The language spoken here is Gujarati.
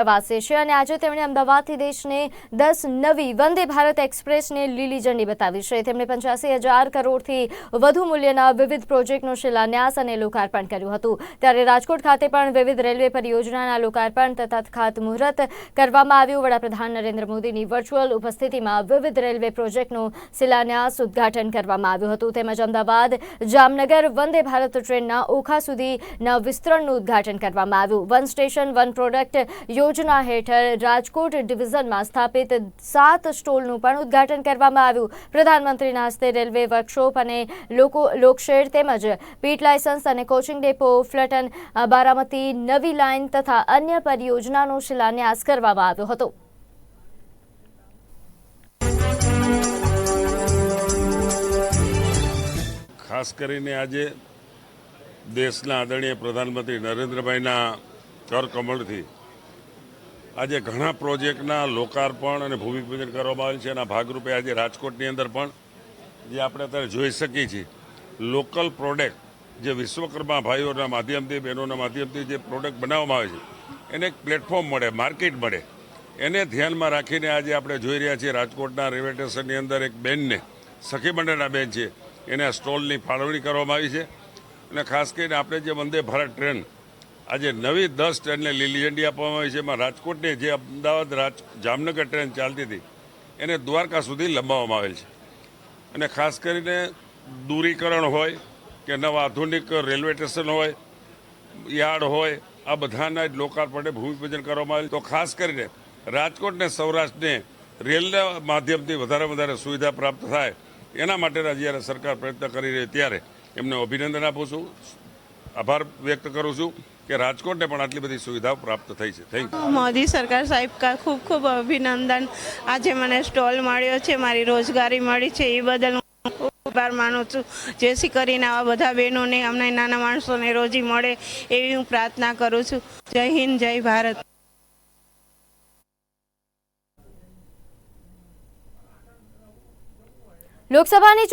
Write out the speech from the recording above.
પ્રવાસે છે અને આજે તેમણે અમદાવાદથી દેશને દસ નવી વંદે ભારત એક્સપ્રેસને લીલી ઝંડી બતાવી છે. તેમણે પંચ્યાસી હજાર કરોડથી વધુ મૂલ્યના વિવિધ પ્રોજેક્ટનો શિલાન્યાસ અને લોકાર્પણ કર્યું હતું. ત્યારે રાજકોટ ખાતે પણ વિવિધ રેલવે પરિયોજનાના લોકાર્પણ તથા ખાતમુહૂર્ત કરવામાં આવ્યું. વડાપ્રધાન નરેન્દ્ર મોદીની વર્ચ્યુઅલ ઉપસ્થિતિમાં વિવિધ રેલવે પ્રોજેક્ટનો શિલાન્યાસ ઉદ્ઘાટન કરવામાં આવ્યું હતું. તેમજ અમદાવાદ જામનગર વંદે ભારત ટ્રેનના ઓખા સુધીના વિસ્તરણનું ઉદ્ઘાટન કરવામાં આવ્યું. વન સ્ટેશન, વન પ્રોડક્ટ યોજના હેઠળ રાજકોટ ડિવિઝનમાં સ્થાપિત સાત સ્ટોલનું પણ ઉદ્ઘાટન કરવામાં આવ્યું. પ્રધાનમંત્રીના હસ્તે રેલવે વર્કશોપ અને લોકો લોકશેડ તેમજ પીટ લાયસન્સ અને કોચિંગ ડેપો ફ્લટન બારામતી, નવી લાઇન તથા અન્ય પરિયોજનાનો શિલાન્યાસ કરવામાં આવ્યો હતો. ખાસ કરીને આજે દેશના આદરણીય પ્રધાનમંત્રી નરેન્દ્રભાઈના કર કમળથી આજે ઘણા પ્રોજેક્ટના લોકાર્પણ અને ભૂમિપૂજન કરવામાં આવેલ છે. એના ભાગરૂપે આજે રાજકોટની અંદર પણ જે આપણે અત્યારે જોઈ શકીએ છીએ, લોકલ પ્રોડક્ટ જે વિશ્વકર્મા ભાઈઓના માધ્યમથી, બહેનોના માધ્યમથી જે પ્રોડક્ટ બનાવવામાં આવે છે, એને એક પ્લેટફોર્મ મળે, માર્કેટ મળે. એને ધ્યાનમાં રાખીને આજે આપણે જોઈ રહ્યા છીએ રાજકોટના રેલવે સ્ટેશનની અંદર એક બેનને, સખી મંડળના બેન છે. એને સ્ટોલની ફાળવણી કરવામાં આવી છે. અને ખાસ કરીને આપણે જે વંદે ભારત ટ્રેન આજે નવી દસ ટ્રેનને લીલી ઝંડી આપવામાં આવી છે. એમાં રાજકોટની જે અમદાવાદ રાજ જામનગર ટ્રેન ચાલતી હતી, એને દ્વારકા સુધી લંબાવવામાં આવેલ છે. અને ખાસ કરીને દૂરીકરણ હોય કે નવા આધુનિક રેલવે સ્ટેશન હોય, યાર્ડ હોય, આ બધાના જ લોકાર્પણે ભૂમિપૂજન કરવામાં આવેલ. તો ખાસ કરીને રાજકોટને સૌરાષ્ટ્રને રેલના માધ્યમથી વધારે વધારે સુવિધા પ્રાપ્ત થાય, એના માટેના જ્યારે સરકાર પ્રયત્ન કરી રહી ત્યારે એમને અભિનંદન આપું છું. આભાર વ્યક્ત કરું છું. કે રાજકોટને પણ આટલી બધી સુવિધાઓ પ્રાપ્ત થઈ છે. થેન્ક યુ મોદી સરકાર સાહેબ કા ખૂબ ખૂબ અભિનંદન. આજે મને સ્ટોલ મળ્યો છે મારી રોજગારી મળી છે એ બદલ હું ખૂબ આભાર માનું છું. જેથી કરીને આવા બધા બહેનોને અમને નાના માણસોને રોજી મળે એવી હું પ્રાર્થના કરું છું. જય હિન્દ જય ભારત. લોકસભાની